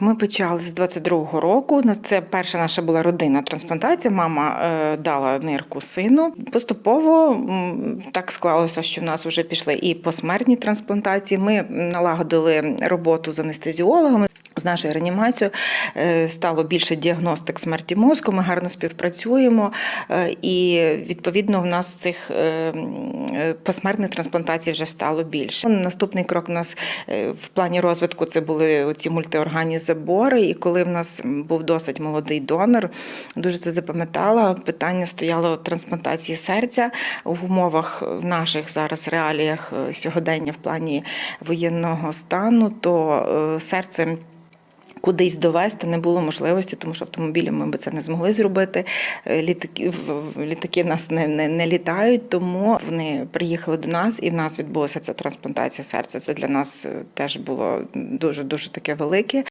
Ми почали з 22-го року. Це перша наша була родинна трансплантація. Мама е, дала нирку сину. Поступово так склалося, що в нас вже пішли і посмертні трансплантації. Ми налагодили роботу з анестезіологами. З нашою реанімацією е, стало більше діагностик смерті мозку. Ми гарно співпрацюємо, е, і відповідно в нас цих е, посмертних трансплантацій вже стало більше. Наступний крок у нас в плані розвитку це були ці мультиорганні забори. І коли в нас був досить молодий донор, дуже це запам'ятала. Питання стояло трансплантації серця в умовах в наших зараз реаліях сьогодення в плані воєнного стану, то е, серце. Кудись довести не було можливості, тому що автомобілі ми би це не змогли зробити. Е, Літаки літаки нас не, не, не літають, тому вони приїхали до нас, і в нас відбулася ця трансплантація серця. Це для нас е, теж було дуже дуже таке велике.